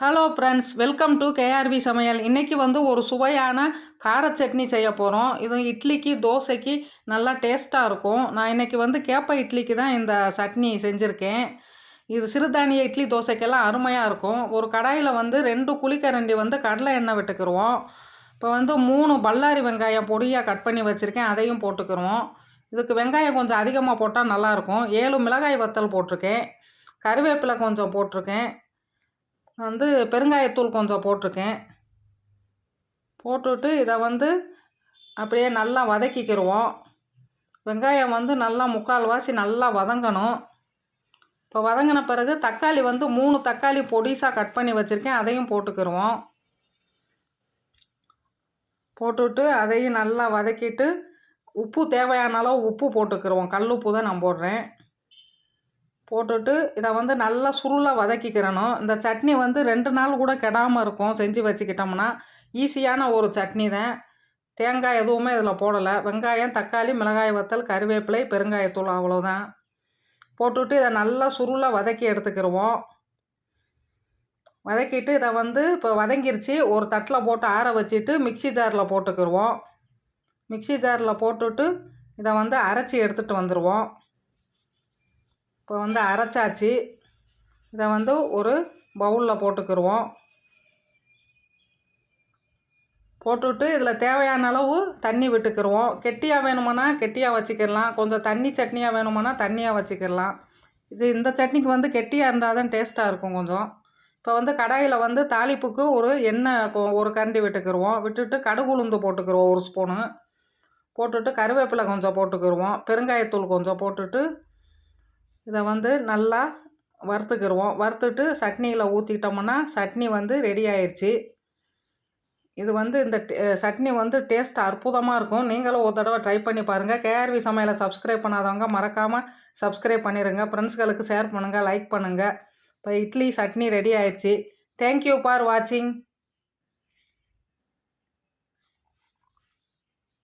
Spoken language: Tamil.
Hello friends welcome to KRV சமையல் இன்றைக்கி வந்து ஒரு சுவையான கார சட்னி செய்ய போகிறோம் இது இட்லிக்கு தோசைக்கு நல்லா டேஸ்ட்டாக இருக்கும். நான் இன்றைக்கி வந்து கேப்ப இட்லிக்கு தான் இந்த சட்னி செஞ்சுருக்கேன். இது சிறுதானிய இட்லி தோசைக்கெல்லாம் அருமையாக இருக்கும். ஒரு கடாயில் வந்து ரெண்டு குழிக்கரண்டி வந்து கடலை எண்ணெய் விட்டுக்குருவோம். இப்போ வந்து மூணு பல்லாரி வெங்காயம் பொடியாக கட் பண்ணி வச்சுருக்கேன். அதையும் போட்டுக்கிருவோம். இதுக்கு வெங்காயம் கொஞ்சம் அதிகமாக போட்டால் நல்லாயிருக்கும் ஏழு மிளகாய் வத்தல் போட்டிருக்கேன். கருவேப்பிலை கொஞ்சம் போட்டிருக்கேன். வந்து பெருங்காயத்தூள் கொஞ்சம் போட்டிருக்கேன். போட்டுவிட்டு இதை வந்து அப்படியே நல்லா வதக்கிக்கிடுவோம் வெங்காயம் வந்து நல்லா முக்கால்வாசி நல்லா வதங்கணும். இப்போ வதங்கின பிறகு தக்காளி வந்து மூணு தக்காளி பொடிசாக கட் பண்ணி வச்சுருக்கேன். அதையும் போட்டுக்கிடுவோம் போட்டுவிட்டு அதையும் நல்லா வதக்கிட்டு உப்பு தேவையான அளவு உப்பு போட்டுக்கிடுவோம் கல் உப்பு தான் நான் போடுறேன். போட்டுட்டு இதை வந்து நல்லா சுருளாக வதக்கிக்கிறணும். இந்த சட்னி வந்து ரெண்டு நாள் கூட கெடாமல் இருக்கும். செஞ்சு வச்சுக்கிட்டோம்னா ஈஸியான ஒரு சட்னி தான். தேங்காய் எதுவுமே இதில் போடலை. வெங்காயம் தக்காளி மிளகாய் வத்தல் கருவேப்பிலை பெருங்காயத்தூள் அவ்வளோதான். போட்டுவிட்டு இதை நல்லா சுருளாக வதக்கி எடுத்துக்கிடுவோம் வதக்கிட்டு இதை வந்து இப்போ வதங்கிருச்சு. ஒரு தட்டில் போட்டு ஆற வச்சுட்டு மிக்சி ஜாரில் போட்டுக்கிடுவோம் மிக்சி ஜாரில் போட்டுவிட்டு இதை வந்து அரைச்சி எடுத்துகிட்டு வந்துடுவோம் இப்போ வந்து அரைச்சாச்சு. இதை வந்து ஒரு பவுலில் போட்டுக்கிடுவோம் போட்டுவிட்டு இதில் தேவையான அளவு தண்ணி விட்டுக்கிடுவோம் கெட்டியாக வேணுமானா கெட்டியாக வச்சுக்கிடலாம். கொஞ்சம் தண்ணி சட்னியாக வேணுமானா தண்ணியாக வச்சுக்கிடலாம். இது இந்த சட்னிக்கு வந்து கெட்டியாக இருந்தால் தான் டேஸ்ட்டாக இருக்கும் கொஞ்சம். இப்போ வந்து கடாயில் வந்து தாளிப்புக்கு ஒரு எண்ணெய் ஒரு கரண்டி விட்டுக்கிடுவோம் விட்டுட்டு கடுகு உளுந்து போட்டுக்கிடுவோம் ஒரு ஸ்பூனு போட்டுட்டு கருவேப்பிலை கொஞ்சம் போட்டுக்கிடுவோம் பெருங்காயத்தூள் கொஞ்சம் போட்டுட்டு இதை வந்து நல்லா வறுத்துக்கிடுவோம் வறுத்துட்டு சட்னியில் ஊற்றிட்டோம்னா சட்னி வந்து ரெடி ஆயிடுச்சு இது வந்து இந்த சட்னி வந்து டேஸ்ட் அற்புதமாக இருக்கும். நீங்களும் ஒரு தடவை ட்ரை பண்ணி பாருங்கள் கேஆர்வி சமையலை சப்ஸ்கிரைப் பண்ணாதவங்க மறக்காமல் சப்ஸ்கிரைப் பண்ணிடுங்க ஃப்ரெண்ட்ஸ்களுக்கு ஷேர் பண்ணுங்கள் லைக் பண்ணுங்கள் இப்போ இட்லி சட்னி ரெடி ஆயிடுச்சு தேங்க்யூ ஃபார் வாட்சிங்